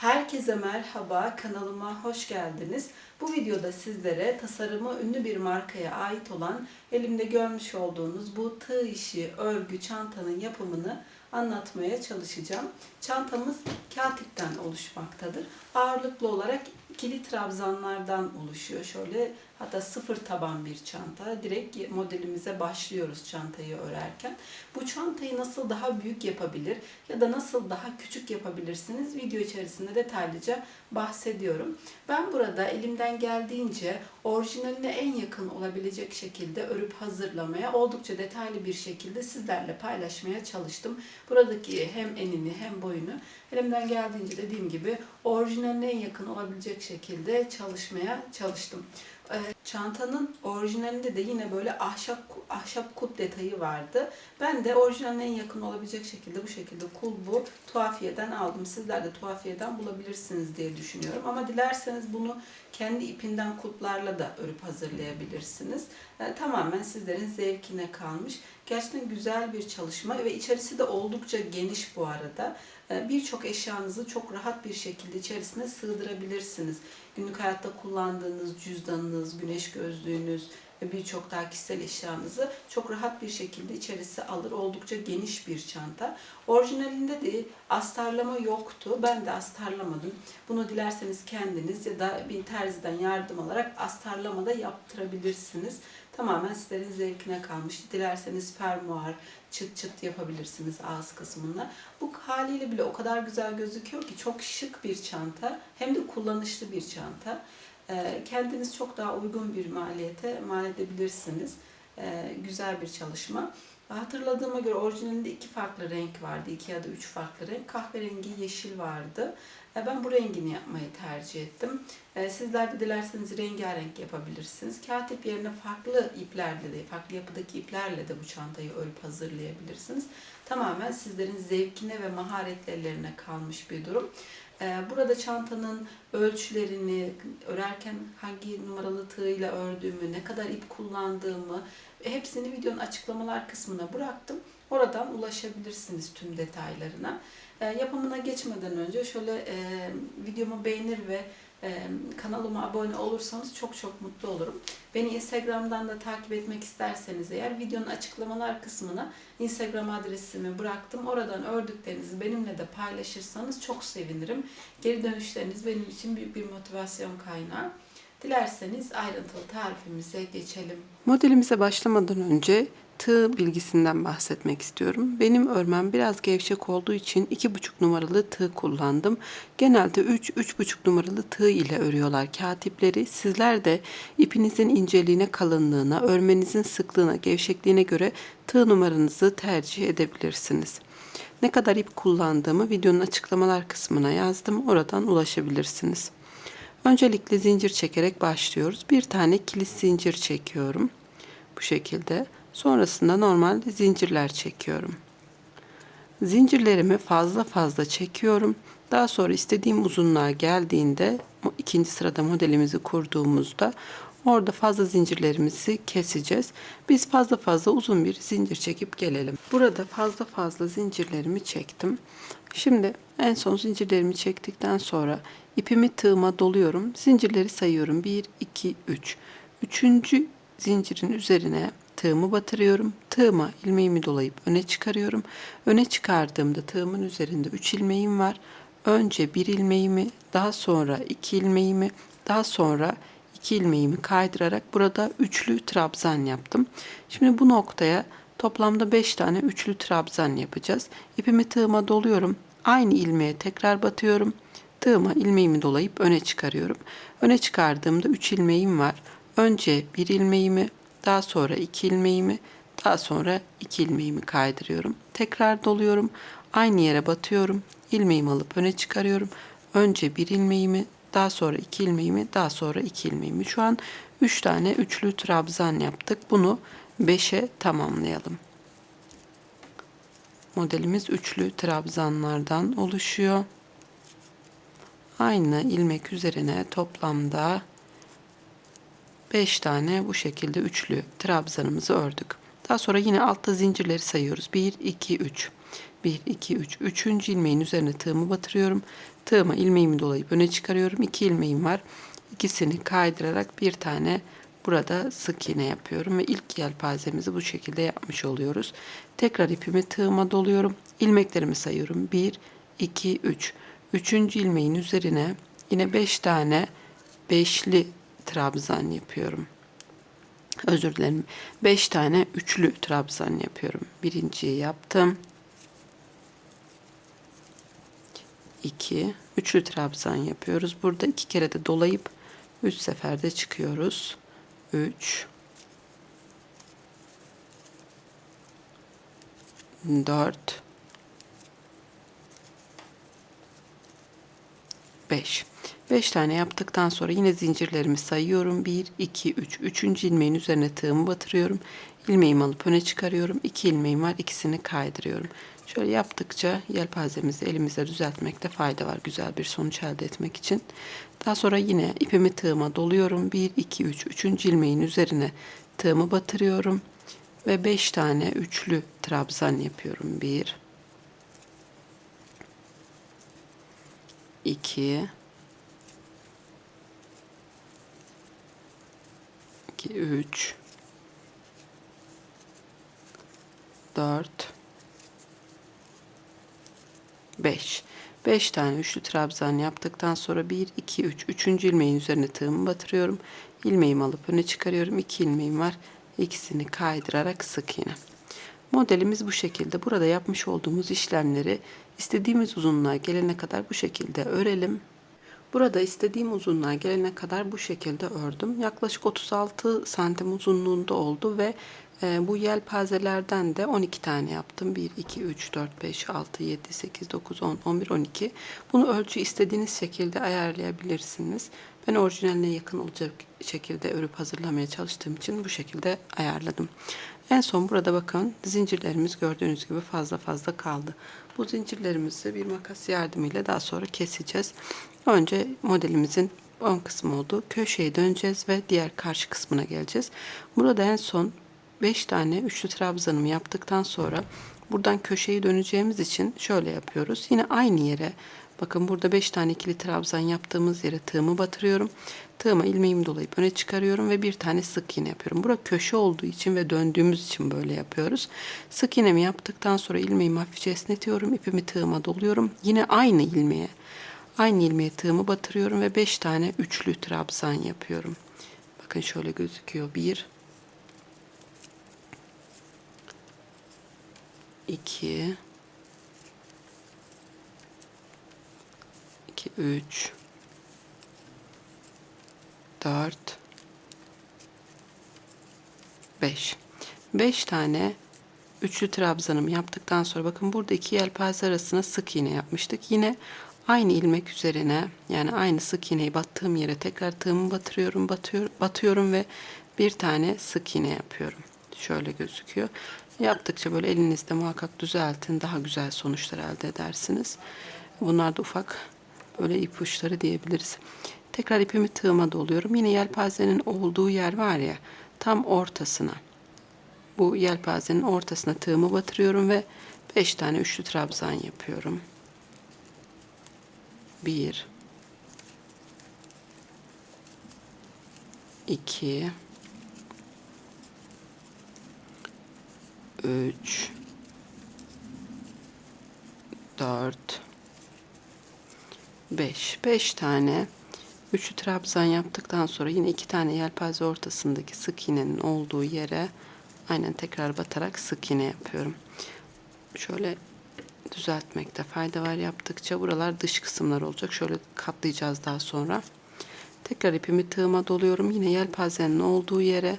Herkese merhaba, kanalıma hoş geldiniz. Bu videoda sizlere tasarımı ünlü bir markaya ait olan elimde görmüş olduğunuz bu tığ işi örgü çantanın yapımını anlatmaya çalışacağım. Çantamız katipten oluşmaktadır. Ağırlıklı olarak ikili trabzanlardan oluşuyor. Şöyle hatta sıfır taban bir çanta. Direkt modelimize başlıyoruz çantayı örerken. Bu çantayı nasıl daha büyük yapabilir ya da nasıl daha küçük yapabilirsiniz video içerisinde detaylıca bahsediyorum. Ben burada elimden geldiğince orijinaline en yakın olabilecek şekilde örüp hazırlamaya oldukça detaylı bir şekilde sizlerle paylaşmaya çalıştım. Buradaki hem enini hem boyunu elimden geldiğince dediğim gibi orijinaline en yakın olabilecek şekilde çalışmaya çalıştım. Çantanın orijinalinde de yine böyle ahşap ahşap kut detayı vardı. Ben de orijinaline en yakın olabilecek şekilde bu şekilde kulbu tuhafiyeden aldım. Sizler de tuhafiyeden bulabilirsiniz diye düşünüyorum. Ama dilerseniz bunu kendi ipinden kulplarla da örüp hazırlayabilirsiniz. Ee, tamamen sizlerin zevkine kalmış. Gerçekten güzel bir çalışma ve içerisi de oldukça geniş bu arada. Ee, Birçok eşyanızı çok rahat bir şekilde içerisine sığdırabilirsiniz. Günlük hayatta kullandığınız cüzdanınız, güneş gözlüğünüz ve birçok daha kişisel eşyanızı çok rahat bir şekilde içerisi alır. Oldukça geniş bir çanta. Orijinalinde de astarlama yoktu. Ben de astarlamadım. Bunu dilerseniz kendiniz ya da bir terziden yardım alarak astarlama da yaptırabilirsiniz. Tamamen sizlerin zevkine kalmış. Dilerseniz fermuar, çıt çıt yapabilirsiniz ağız kısmına. Bu haliyle bile o kadar güzel gözüküyor ki çok şık bir çanta. Hem de kullanışlı bir çanta. Ee, Kendiniz çok daha uygun bir maliyete mal edebilirsiniz. Ee, Güzel bir çalışma. Hatırladığıma göre orijinalinde iki farklı renk vardı. iki ya da üç farklı renk. Kahverengi, yeşil vardı. Ee, Ben bu rengini yapmayı tercih ettim. Ee, Sizler de dilerseniz rengarenk yapabilirsiniz. Katip yerine farklı iplerle de, farklı yapıdaki iplerle de bu çantayı örüp hazırlayabilirsiniz. Tamamen sizlerin zevkine ve maharetlerine kalmış bir durum. Ee, Burada çantanın ölçülerini, örerken hangi numaralı tığıyla ördüğümü, ne kadar ip kullandığımı hepsini videonun açıklamalar kısmına bıraktım. Oradan ulaşabilirsiniz tüm detaylarına. Ee, Yapımına geçmeden önce şöyle e, videomu beğenir ve e, kanalıma abone olursanız çok çok mutlu olurum. Beni Instagram'dan da takip etmek isterseniz eğer videonun açıklamalar kısmına Instagram adresimi bıraktım. Oradan ördüklerinizi benimle de paylaşırsanız çok sevinirim. Geri dönüşleriniz benim için büyük bir motivasyon kaynağı. Dilerseniz ayrıntılı tarifimize geçelim. Modelimize başlamadan önce tığ bilgisinden bahsetmek istiyorum. Benim örmem biraz gevşek olduğu için 2,5 numaralı tığ kullandım. Genelde 3-3,5 numaralı tığ ile örüyorlar katipleri. Sizler de ipinizin inceliğine, kalınlığına, örmenizin sıklığına, gevşekliğine göre tığ numaranızı tercih edebilirsiniz. Ne kadar ip kullandığımı videonun açıklamalar kısmına yazdım. Oradan ulaşabilirsiniz. Öncelikle zincir çekerek başlıyoruz. Bir tane kilit zincir çekiyorum. Bu şekilde. Sonrasında normal zincirler çekiyorum. Zincirlerimi fazla fazla çekiyorum. Daha sonra istediğim uzunluğa geldiğinde ikinci sırada modelimizi kurduğumuzda orada fazla zincirlerimizi keseceğiz. Biz fazla fazla uzun bir zincir çekip gelelim. Burada fazla fazla zincirlerimi çektim. Şimdi en son zincirlerimi çektikten sonra ipimi tığıma doluyorum. Zincirleri sayıyorum. 1, 2, 3. Üçüncü zincirin üzerine tığımı batırıyorum. Tığıma ilmeğimi dolayıp öne çıkarıyorum. Öne çıkardığımda tığımın üzerinde 3 ilmeğim var. Önce bir ilmeğimi, daha sonra iki ilmeğimi, daha sonra iki ilmeğimi kaydırarak burada üçlü trabzan yaptım. Şimdi bu noktaya toplamda 5 tane üçlü trabzan yapacağız. İpimi tığıma doluyorum. Aynı ilmeğe tekrar batıyorum. Tığıma ilmeğimi dolayıp öne çıkarıyorum. Öne çıkardığımda 3 ilmeğim var. Önce bir ilmeğimi, daha sonra iki ilmeğimi, daha sonra iki ilmeğimi kaydırıyorum. Tekrar doluyorum. Aynı yere batıyorum. İlmeğimi alıp öne çıkarıyorum. Önce bir ilmeğimi, daha sonra iki ilmeğimi, daha sonra iki ilmeğimi. Şu an üç tane üçlü trabzan yaptık. Bunu beşe tamamlayalım. Modelimiz üçlü trabzanlardan oluşuyor. Aynı ilmek üzerine toplamda 5 tane bu şekilde üçlü trabzanımızı ördük. Daha sonra yine altta zincirleri sayıyoruz. 1, 2, 3. 1, 2, 3. Üçüncü ilmeğin üzerine tığımı batırıyorum. Tığıma ilmeğimi dolayıp öne çıkarıyorum. 2 ilmeğim var. İkisini kaydırarak bir tane burada sık iğne yapıyorum ve ilk yelpazemizi bu şekilde yapmış oluyoruz. Tekrar ipimi tığıma doluyorum. İlmeklerimi sayıyorum. 1, 2, 3. Üçüncü ilmeğin üzerine yine 5 tane beşli trabzan yapıyorum. Özür dilerim. 5 tane üçlü trabzan yapıyorum. Birinciyi yaptım. 2 üçlü trabzan yapıyoruz. Burada iki kere de dolayıp 3 seferde çıkıyoruz. 3 4 5 5 tane yaptıktan sonra yine zincirlerimi sayıyorum. 1 2 3 3. ilmeğin üzerine tığımı batırıyorum. İlmeğimi alıp öne çıkarıyorum. 2 ilmeğim var. ikisini kaydırıyorum. Şöyle yaptıkça yelpazemizi elimizde düzeltmekte fayda var. Güzel bir sonuç elde etmek için. Daha sonra yine ipimi tığıma doluyorum. 1 2 3 3. ilmeğin üzerine tığımı batırıyorum ve 5 tane üçlü trabzan yapıyorum. 1 2 2 3 4 5 5 tane üçlü trabzan yaptıktan sonra 1 2 3 3. ilmeğin üzerine tığımı batırıyorum. İlmeğimi alıp öne çıkarıyorum. 2 ilmeğim var. İkisini kaydırarak sık iğne. Modelimiz bu şekilde. Burada yapmış olduğumuz işlemleri istediğimiz uzunluğa gelene kadar bu şekilde örelim. Burada istediğim uzunluğa gelene kadar bu şekilde ördüm. Yaklaşık 36 santim uzunluğunda oldu ve e, bu yelpazelerden de 12 tane yaptım. 1, 2, 3, 4, 5, 6, 7, 8, 9, 10, 11, 12. Bunu ölçü istediğiniz şekilde ayarlayabilirsiniz. Ben orijinaline yakın olacak şekilde örüp hazırlamaya çalıştığım için bu şekilde ayarladım. En son burada bakın zincirlerimiz gördüğünüz gibi fazla fazla kaldı. Bu zincirlerimizi bir makas yardımıyla daha sonra keseceğiz. Önce modelimizin ön kısmı oldu. Köşeyi döneceğiz ve diğer karşı kısmına geleceğiz. Burada en son 5 tane üçlü trabzanımı yaptıktan sonra buradan köşeyi döneceğimiz için şöyle yapıyoruz. Yine aynı yere bakın burada 5 tane ikili trabzan yaptığımız yere tığımı batırıyorum. Tığıma ilmeğimi dolayıp öne çıkarıyorum ve bir tane sık iğne yapıyorum. Burada köşe olduğu için ve döndüğümüz için böyle yapıyoruz. Sık iğnemi yaptıktan sonra ilmeğimi hafifçe esnetiyorum. ipimi tığıma doluyorum. Yine aynı ilmeğe aynı ilmeğe tığımı batırıyorum ve 5 tane üçlü trabzan yapıyorum. Bakın şöyle gözüküyor. 1 2 3 4 5 5 tane üçlü trabzanımı yaptıktan sonra bakın burada iki yelpaze arasına sık iğne yapmıştık. Yine aynı ilmek üzerine yani aynı sık iğneyi battığım yere tekrar tığımı batırıyorum, batıyor, batıyorum ve bir tane sık iğne yapıyorum. Şöyle gözüküyor. Yaptıkça böyle elinizde muhakkak düzeltin. Daha güzel sonuçlar elde edersiniz. Bunlar da ufak böyle ipuçları diyebiliriz. Tekrar ipimi tığıma doluyorum. Yine yelpazenin olduğu yer var ya tam ortasına. Bu yelpazenin ortasına tığımı batırıyorum ve 5 tane üçlü trabzan yapıyorum. 1 2 3 4 5 5 tane üçlü trabzan yaptıktan sonra yine iki tane yelpaze ortasındaki sık iğnenin olduğu yere aynen tekrar batarak sık iğne yapıyorum. Şöyle düzeltmekte fayda var yaptıkça buralar dış kısımlar olacak. Şöyle katlayacağız daha sonra. Tekrar ipimi tığıma doluyorum. Yine yelpazenin olduğu yere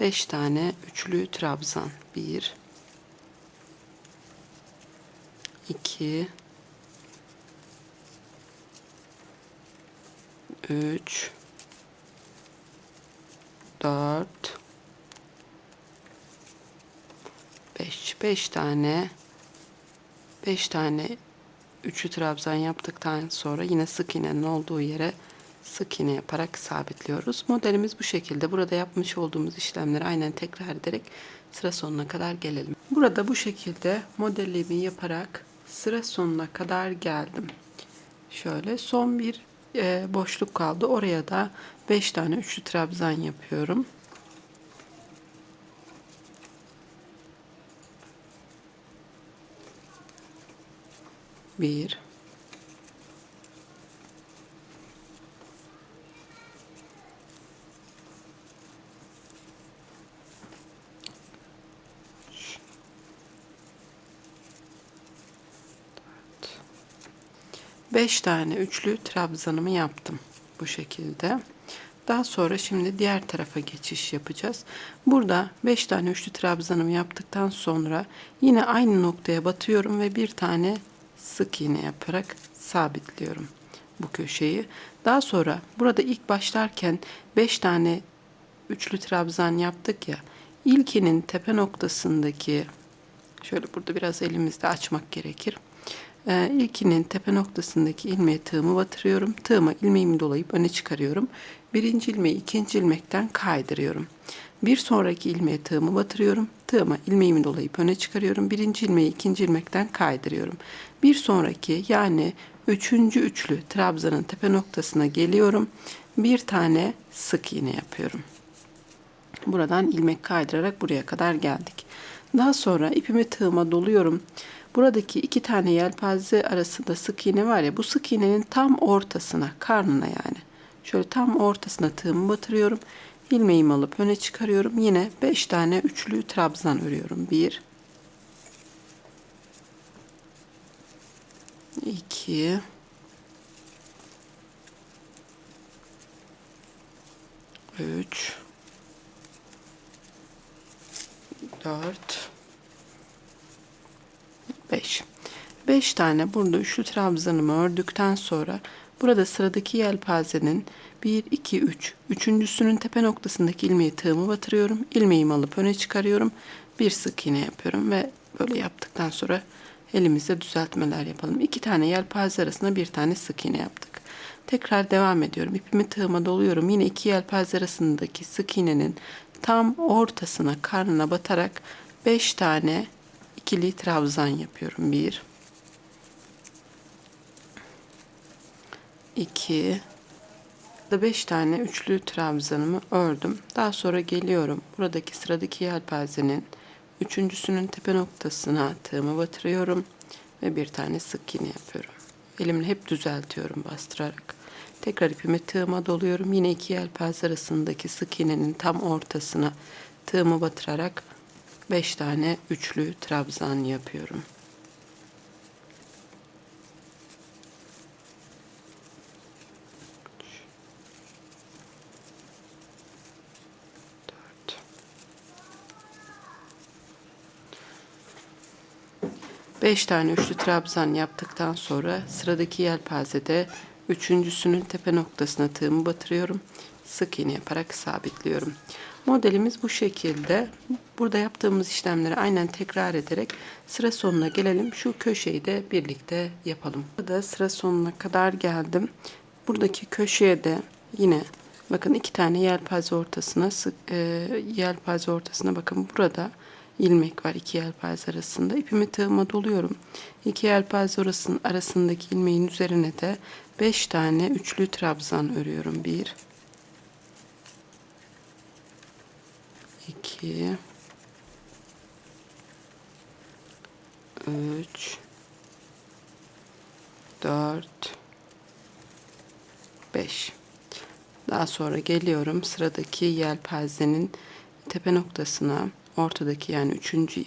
5 tane üçlü trabzan. 1 2 3 4 5 5 tane 5 tane üçlü trabzan yaptıktan sonra yine sık iğnenin olduğu yere sık iğne yaparak sabitliyoruz. Modelimiz bu şekilde. Burada yapmış olduğumuz işlemleri aynen tekrar ederek sıra sonuna kadar gelelim. Burada bu şekilde modelimi yaparak sıra sonuna kadar geldim. Şöyle son bir e, boşluk kaldı. Oraya da 5 tane üçlü trabzan yapıyorum. Bir, Beş tane üçlü trabzanımı yaptım bu şekilde. Daha sonra şimdi diğer tarafa geçiş yapacağız. Burada 5 tane üçlü trabzanımı yaptıktan sonra yine aynı noktaya batıyorum ve bir tane sık iğne yaparak sabitliyorum bu köşeyi. Daha sonra burada ilk başlarken 5 tane üçlü trabzan yaptık ya. İlkinin tepe noktasındaki şöyle burada biraz elimizde açmak gerekir. Ee, ilkinin tepe noktasındaki ilmeğe tığımı batırıyorum. Tığıma ilmeğimi dolayıp öne çıkarıyorum. Birinci ilmeği ikinci ilmekten kaydırıyorum. Bir sonraki ilmeğe tığımı batırıyorum. Tığıma ilmeğimi dolayıp öne çıkarıyorum. Birinci ilmeği ikinci ilmekten kaydırıyorum. Bir sonraki yani üçüncü üçlü trabzanın tepe noktasına geliyorum. Bir tane sık iğne yapıyorum. Buradan ilmek kaydırarak buraya kadar geldik. Daha sonra ipimi tığıma doluyorum. Buradaki iki tane yelpaze arasında sık iğne var ya bu sık iğnenin tam ortasına karnına yani. Şöyle tam ortasına tığımı batırıyorum. ilmeğimi alıp öne çıkarıyorum. Yine 5 tane üçlü trabzan örüyorum. 1 2 3 4 5 5 tane burada üçlü trabzanımı ördükten sonra burada sıradaki yelpazenin 1 2 3 üçüncüsünün tepe noktasındaki ilmeği tığımı batırıyorum. ilmeğimi alıp öne çıkarıyorum. Bir sık iğne yapıyorum ve böyle yaptıktan sonra elimizde düzeltmeler yapalım. İki tane yelpaze arasında bir tane sık iğne yaptık. Tekrar devam ediyorum. İpimi tığıma doluyorum. Yine iki yelpaze arasındaki sık iğnenin tam ortasına karnına batarak 5 tane ikili trabzan yapıyorum. 1 2 da 5 tane üçlü trabzanımı ördüm. Daha sonra geliyorum. Buradaki sıradaki yelpazenin üçüncüsünün tepe noktasına tığımı batırıyorum ve bir tane sık iğne yapıyorum. Elimle hep düzeltiyorum bastırarak. Tekrar ipimi tığıma doluyorum. Yine iki yelpaze arasındaki sık iğnenin tam ortasına tığımı batırarak 5 tane üçlü trabzan yapıyorum. Beş tane üçlü trabzan yaptıktan sonra sıradaki yelpazede üçüncüsünün tepe noktasına tığımı batırıyorum. Sık iğne yaparak sabitliyorum. Modelimiz bu şekilde. Burada yaptığımız işlemleri aynen tekrar ederek sıra sonuna gelelim. Şu köşeyi de birlikte yapalım. Burada sıra sonuna kadar geldim. Buradaki köşeye de yine bakın iki tane yelpaze ortasına sık, e, yelpaze ortasına bakın burada ilmek var iki yelpaze arasında. İpimi tığıma doluyorum. İki yelpaze arasının arasındaki ilmeğin üzerine de 5 tane üçlü trabzan örüyorum. 1 2 3 4 5 Daha sonra geliyorum sıradaki yelpazenin tepe noktasına. Ortadaki yani üçüncü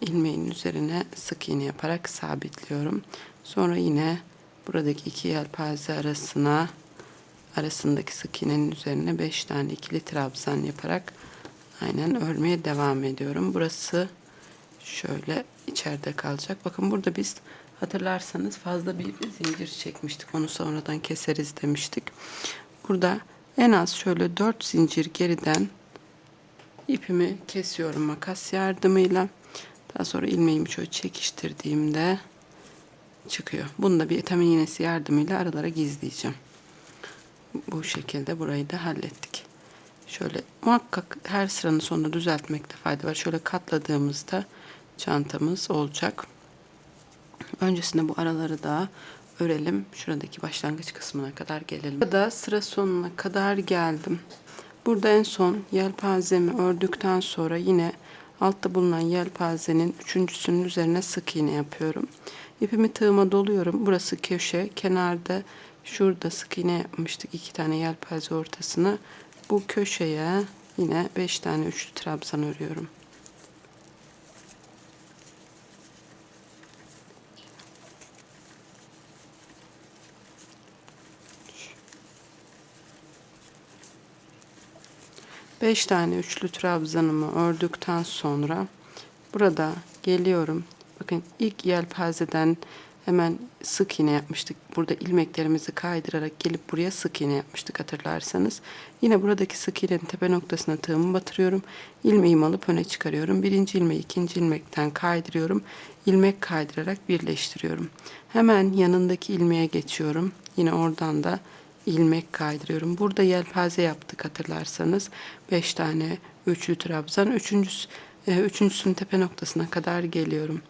ilmeğin üzerine sık iğne yaparak sabitliyorum. Sonra yine buradaki iki yelpaze arasına arasındaki sık iğnenin üzerine 5 tane ikili trabzan yaparak aynen örmeye devam ediyorum. Burası şöyle içeride kalacak. Bakın burada biz hatırlarsanız fazla bir zincir çekmiştik. Onu sonradan keseriz demiştik. Burada en az şöyle 4 zincir geriden ipimi kesiyorum makas yardımıyla. Daha sonra ilmeğimi şöyle çekiştirdiğimde çıkıyor. Bunu da bir etamin iğnesi yardımıyla aralara gizleyeceğim. Bu şekilde burayı da hallettik. Şöyle muhakkak her sıranın sonunda düzeltmekte fayda var. Şöyle katladığımızda çantamız olacak. Öncesinde bu araları da örelim. Şuradaki başlangıç kısmına kadar gelelim. Burada sıra sonuna kadar geldim. Burada en son yelpazemi ördükten sonra yine altta bulunan yelpazenin üçüncüsünün üzerine sık iğne yapıyorum. İpimi tığıma doluyorum. Burası köşe. Kenarda şurada sık iğne yapmıştık. iki tane yelpaze ortasına. Bu köşeye yine beş tane üçlü trabzan örüyorum. Beş tane üçlü trabzanımı ördükten sonra burada geliyorum. Bakın ilk yelpazeden hemen sık iğne yapmıştık. Burada ilmeklerimizi kaydırarak gelip buraya sık iğne yapmıştık hatırlarsanız. Yine buradaki sık iğnenin tepe noktasına tığımı batırıyorum. İlmeğimi alıp öne çıkarıyorum. Birinci ilmeği ikinci ilmekten kaydırıyorum. İlmek kaydırarak birleştiriyorum. Hemen yanındaki ilmeğe geçiyorum. Yine oradan da ilmek kaydırıyorum. Burada yelpaze yaptık hatırlarsanız. 5 tane üçlü trabzan. Üçüncüsü, e, üçüncüsünün tepe noktasına kadar geliyorum.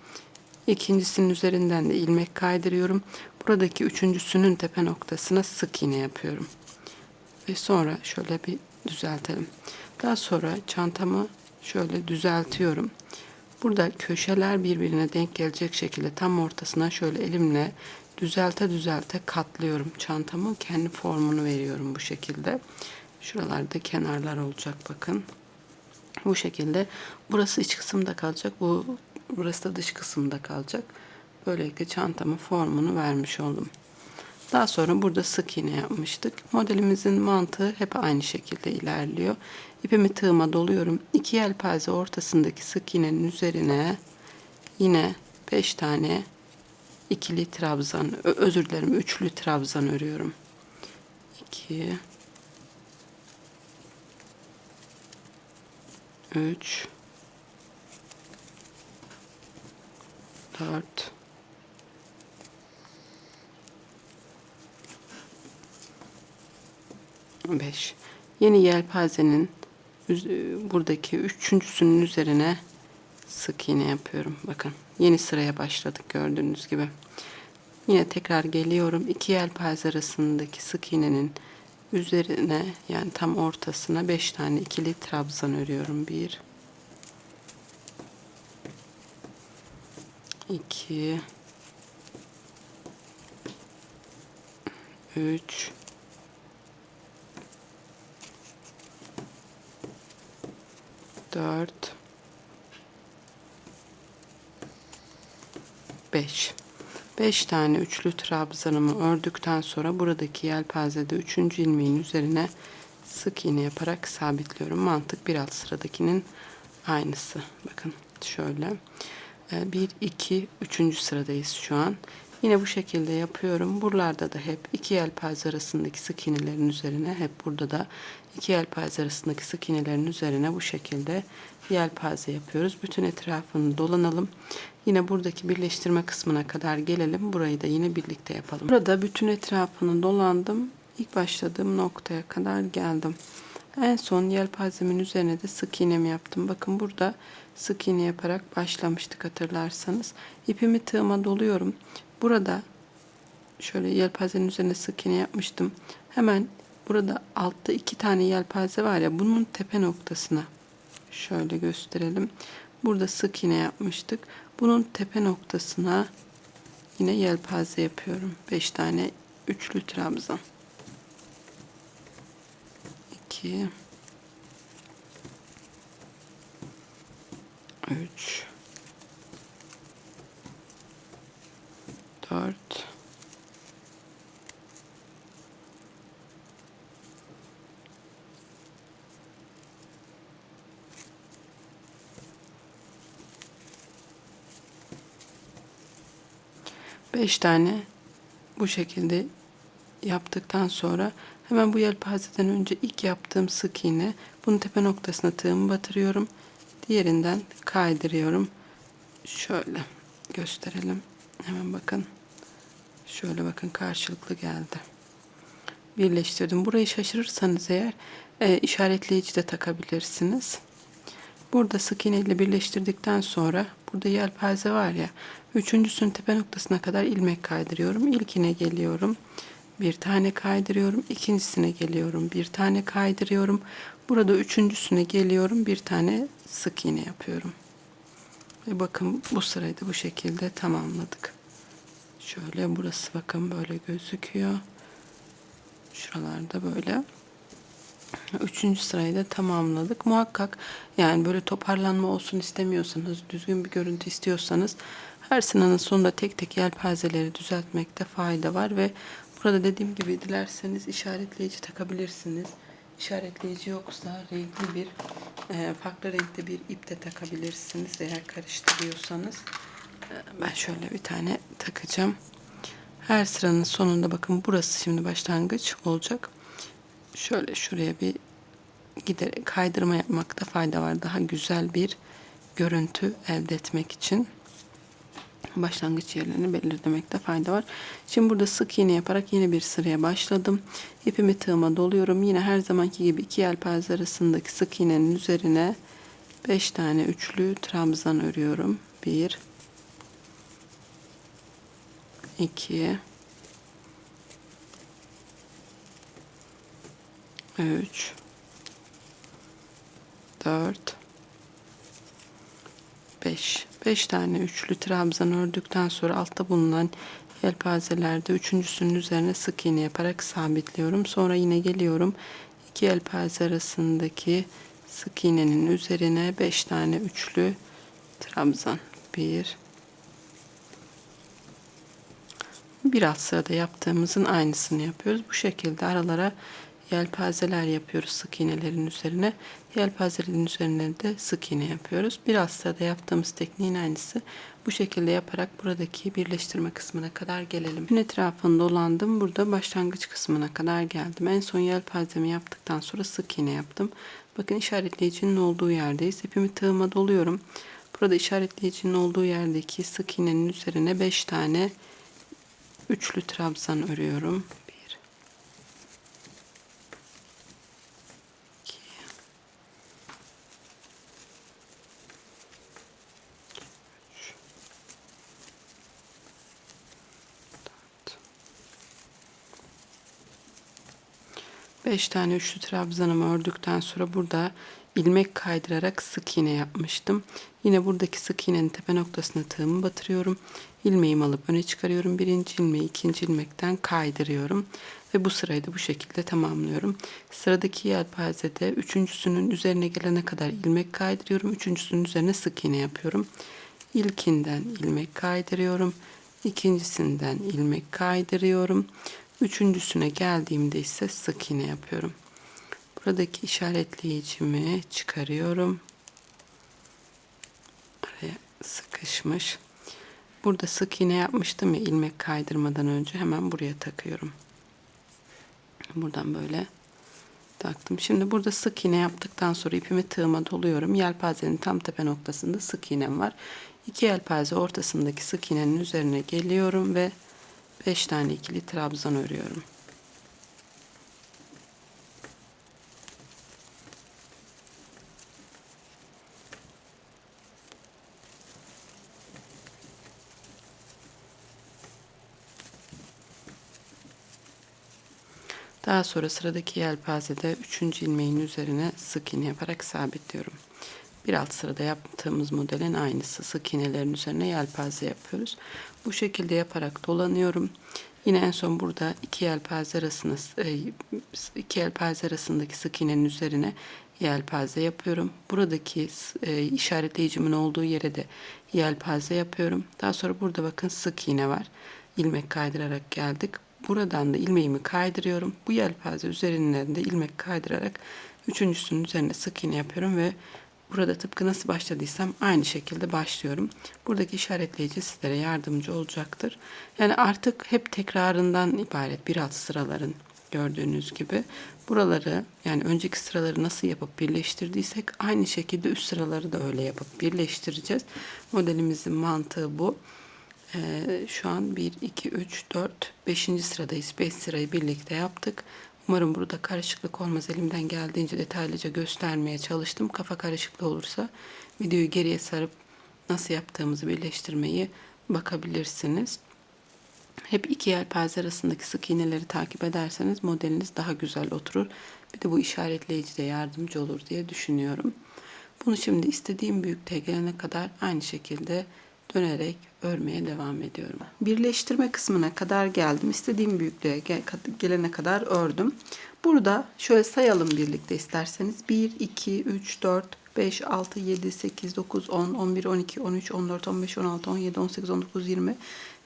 İkincisinin üzerinden de ilmek kaydırıyorum. Buradaki üçüncüsünün tepe noktasına sık iğne yapıyorum. Ve sonra şöyle bir düzeltelim. Daha sonra çantamı şöyle düzeltiyorum. Burada köşeler birbirine denk gelecek şekilde tam ortasına şöyle elimle düzelte düzelte katlıyorum çantamı. Kendi formunu veriyorum bu şekilde. Şuralarda kenarlar olacak bakın. Bu şekilde burası iç kısımda kalacak. Bu burası da dış kısımda kalacak. Böylelikle çantamın formunu vermiş oldum. Daha sonra burada sık iğne yapmıştık. Modelimizin mantığı hep aynı şekilde ilerliyor. İpimi tığıma doluyorum. İki yelpaze ortasındaki sık iğnenin üzerine yine 5 tane ikili trabzan, özür dilerim üçlü trabzan örüyorum. 2 3 4 5 Yeni yelpazenin üz- buradaki üçüncüsünün üzerine sık iğne yapıyorum. Bakın yeni sıraya başladık gördüğünüz gibi. Yine tekrar geliyorum. İki yelpaze arasındaki sık iğnenin üzerine yani tam ortasına 5 tane ikili trabzan örüyorum. 1 2 3 4 5 5 tane üçlü trabzanımı ördükten sonra buradaki yelpazede 3. ilmeğin üzerine sık iğne yaparak sabitliyorum. Mantık bir alt sıradakinin aynısı. Bakın şöyle. 1 2 3. sıradayız şu an. Yine bu şekilde yapıyorum. Buralarda da hep iki yelpaze arasındaki sık iğnelerin üzerine hep burada da iki yelpaze arasındaki sık iğnelerin üzerine bu şekilde yelpaze yapıyoruz. Bütün etrafını dolanalım. Yine buradaki birleştirme kısmına kadar gelelim. Burayı da yine birlikte yapalım. Burada bütün etrafını dolandım. İlk başladığım noktaya kadar geldim. En son yelpazemin üzerine de sık iğnemi yaptım. Bakın burada sık iğne yaparak başlamıştık hatırlarsanız. İpimi tığıma doluyorum. Burada şöyle yelpazenin üzerine sık iğne yapmıştım. Hemen burada altta iki tane yelpaze var ya bunun tepe noktasına şöyle gösterelim. Burada sık iğne yapmıştık. Bunun tepe noktasına yine yelpaze yapıyorum. 5 tane üçlü trabzan. 2 3 4 5 tane bu şekilde yaptıktan sonra hemen bu yelpazeden önce ilk yaptığım sık iğne. Bunun tepe noktasına tığımı batırıyorum. Diğerinden kaydırıyorum. Şöyle gösterelim. Hemen bakın. Şöyle bakın karşılıklı geldi. birleştirdim. Burayı şaşırırsanız eğer e, işaretleyici de takabilirsiniz. Burada sık iğne ile birleştirdikten sonra burada yelpaze var ya üçüncüsünün tepe noktasına kadar ilmek kaydırıyorum. İlkine geliyorum. Bir tane kaydırıyorum. ikincisine geliyorum. Bir tane kaydırıyorum. Burada üçüncüsüne geliyorum. Bir tane sık iğne yapıyorum. Ve bakın bu sırayı da bu şekilde tamamladık. Şöyle burası bakın böyle gözüküyor. Şuralarda böyle. Üçüncü sırayı da tamamladık. Muhakkak yani böyle toparlanma olsun istemiyorsanız, düzgün bir görüntü istiyorsanız her sıranın sonunda tek tek yelpazeleri düzeltmekte fayda var ve burada dediğim gibi dilerseniz işaretleyici takabilirsiniz. İşaretleyici yoksa renkli bir e, farklı renkte bir ip de takabilirsiniz eğer karıştırıyorsanız. E, Ben şöyle bir tane takacağım. Her sıranın sonunda bakın burası şimdi başlangıç olacak. Şöyle şuraya bir giderek kaydırma yapmakta fayda var. Daha güzel bir görüntü elde etmek için başlangıç yerlerini belirlemekte fayda var. Şimdi burada sık iğne yaparak yeni bir sıraya başladım. İpimi tığıma doluyorum. Yine her zamanki gibi iki yelpaze arasındaki sık iğnenin üzerine 5 tane üçlü trabzan örüyorum. 1 2 3 4 5 5 tane üçlü trabzan ördükten sonra altta bulunan yelpazelerde üçüncüsünün üzerine sık iğne yaparak sabitliyorum. Sonra yine geliyorum. iki yelpaze arasındaki sık iğnenin üzerine 5 tane üçlü trabzan. 1 bir alt sırada yaptığımızın aynısını yapıyoruz. Bu şekilde aralara yelpazeler yapıyoruz sık iğnelerin üzerine. Yelpazelerin üzerine de sık iğne yapıyoruz. Bir alt sırada yaptığımız tekniğin aynısı. Bu şekilde yaparak buradaki birleştirme kısmına kadar gelelim. Ün etrafını dolandım. Burada başlangıç kısmına kadar geldim. En son yelpazemi yaptıktan sonra sık iğne yaptım. Bakın işaretleyicinin olduğu yerdeyiz. İpimi tığıma doluyorum. Burada işaretleyicinin olduğu yerdeki sık iğnenin üzerine 5 tane üçlü trabzan örüyorum. 5 tane üçlü trabzanımı ördükten sonra burada ilmek kaydırarak sık iğne yapmıştım. Yine buradaki sık iğnenin tepe noktasına tığımı batırıyorum. İlmeğimi alıp öne çıkarıyorum. Birinci ilmeği ikinci ilmekten kaydırıyorum. Ve bu sırayı da bu şekilde tamamlıyorum. Sıradaki yelpazede üçüncüsünün üzerine gelene kadar ilmek kaydırıyorum. Üçüncüsünün üzerine sık iğne yapıyorum. İlkinden ilmek kaydırıyorum. İkincisinden ilmek kaydırıyorum. Üçüncüsüne geldiğimde ise sık iğne yapıyorum. Buradaki işaretleyicimi çıkarıyorum. Araya sıkışmış. Burada sık iğne yapmıştım ya ilmek kaydırmadan önce hemen buraya takıyorum. Buradan böyle taktım. Şimdi burada sık iğne yaptıktan sonra ipimi tığıma doluyorum. Yelpazenin tam tepe noktasında sık iğnem var. İki yelpaze ortasındaki sık iğnenin üzerine geliyorum ve 5 tane ikili trabzan örüyorum. Daha sonra sıradaki yelpazede 3. ilmeğin üzerine sık iğne yaparak sabitliyorum. Bir alt sırada yaptığımız modelin aynısı. Sık iğnelerin üzerine yelpaze yapıyoruz. Bu şekilde yaparak dolanıyorum. Yine en son burada iki yelpaze arasında e, iki yelpaze arasındaki sık iğnenin üzerine yelpaze yapıyorum. Buradaki e, işaretleyicimin olduğu yere de yelpaze yapıyorum. Daha sonra burada bakın sık iğne var. İlmek kaydırarak geldik. Buradan da ilmeğimi kaydırıyorum. Bu yelpaze üzerinden de ilmek kaydırarak üçüncüsünün üzerine sık iğne yapıyorum ve burada tıpkı nasıl başladıysam aynı şekilde başlıyorum. Buradaki işaretleyici sizlere yardımcı olacaktır. Yani artık hep tekrarından ibaret bir alt sıraların gördüğünüz gibi. Buraları yani önceki sıraları nasıl yapıp birleştirdiysek aynı şekilde üst sıraları da öyle yapıp birleştireceğiz. Modelimizin mantığı bu. Ee, şu an 1, 2, 3, 4, 5. sıradayız. 5 sırayı birlikte yaptık. Umarım burada karışıklık olmaz. Elimden geldiğince detaylıca göstermeye çalıştım. Kafa karışıklığı olursa videoyu geriye sarıp nasıl yaptığımızı birleştirmeyi bakabilirsiniz. Hep iki yelpaze arasındaki sık iğneleri takip ederseniz modeliniz daha güzel oturur. Bir de bu işaretleyici de yardımcı olur diye düşünüyorum. Bunu şimdi istediğim büyüklüğe gelene kadar aynı şekilde dönerek örmeye devam ediyorum. Birleştirme kısmına kadar geldim. İstediğim büyüklüğe gel- gelene kadar ördüm. Burada şöyle sayalım birlikte isterseniz. 1, 2, 3, 4, 5, 6, 7, 8, 9, 10, 11, 12, 13, 14, 15, 16, 17, 18, 19, 20,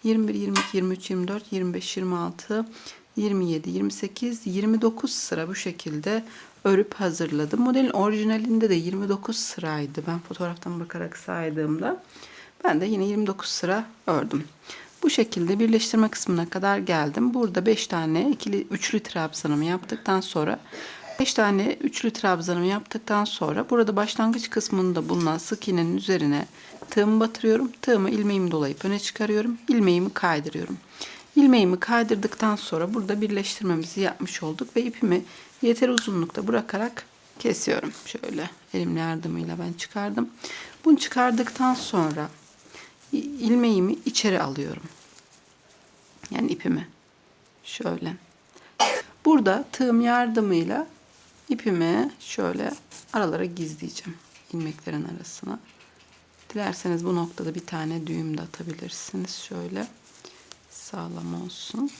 21, 22, 23, 24, 25, 26, 27, 28, 29 sıra bu şekilde örüp hazırladım. Modelin orijinalinde de 29 sıraydı. Ben fotoğraftan bakarak saydığımda ben de yine 29 sıra ördüm. Bu şekilde birleştirme kısmına kadar geldim. Burada 5 tane ikili üçlü trabzanımı yaptıktan sonra 5 tane üçlü trabzanımı yaptıktan sonra burada başlangıç kısmında bulunan sık iğnenin üzerine tığımı batırıyorum. Tığımı ilmeğimi dolayıp öne çıkarıyorum. İlmeğimi kaydırıyorum. İlmeğimi kaydırdıktan sonra burada birleştirmemizi yapmış olduk ve ipimi yeter uzunlukta bırakarak kesiyorum. Şöyle elimle yardımıyla ben çıkardım. Bunu çıkardıktan sonra ilmeğimi içeri alıyorum. Yani ipimi şöyle. Burada tığım yardımıyla ipimi şöyle aralara gizleyeceğim ilmeklerin arasına. Dilerseniz bu noktada bir tane düğüm de atabilirsiniz. Şöyle sağlam olsun.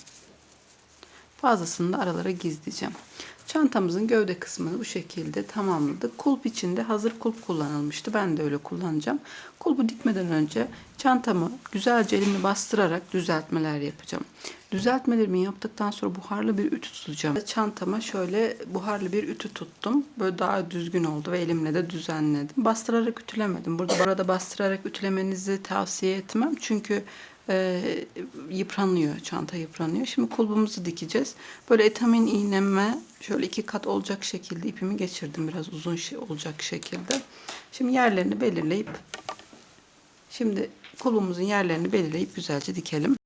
Fazlasını da aralara gizleyeceğim. Çantamızın gövde kısmını bu şekilde tamamladık. Kulp içinde hazır kulp kullanılmıştı. Ben de öyle kullanacağım. Kulpu dikmeden önce çantamı güzelce elimle bastırarak düzeltmeler yapacağım. Düzeltmelerimi yaptıktan sonra buharlı bir ütü tutacağım. Çantama şöyle buharlı bir ütü tuttum. Böyle daha düzgün oldu ve elimle de düzenledim. Bastırarak ütülemedim. Burada burada bastırarak ütülemenizi tavsiye etmem. Çünkü e, yıpranıyor, çanta yıpranıyor. Şimdi kulbumuzu dikeceğiz. Böyle etamin iğneme şöyle iki kat olacak şekilde ipimi geçirdim. Biraz uzun şey olacak şekilde. Şimdi yerlerini belirleyip şimdi kulbumuzun yerlerini belirleyip güzelce dikelim.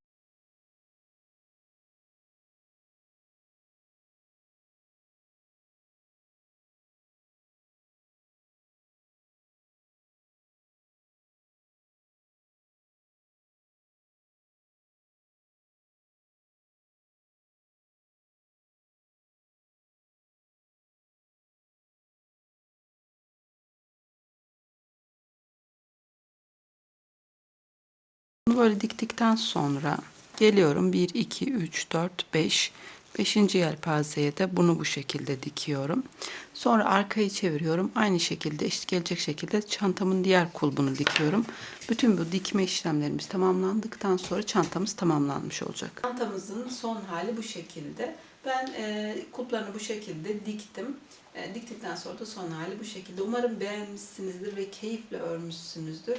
Böyle diktikten sonra geliyorum 1 2 3 4 5 5. yelpazeye de bunu bu şekilde dikiyorum. Sonra arkayı çeviriyorum. Aynı şekilde eşit gelecek şekilde çantamın diğer kulbunu dikiyorum. Bütün bu dikme işlemlerimiz tamamlandıktan sonra çantamız tamamlanmış olacak. Çantamızın son hali bu şekilde. Ben e, kulplarını bu şekilde diktim. E, diktikten sonra da son hali bu şekilde. Umarım beğenmişsinizdir ve keyifle örmüşsünüzdür.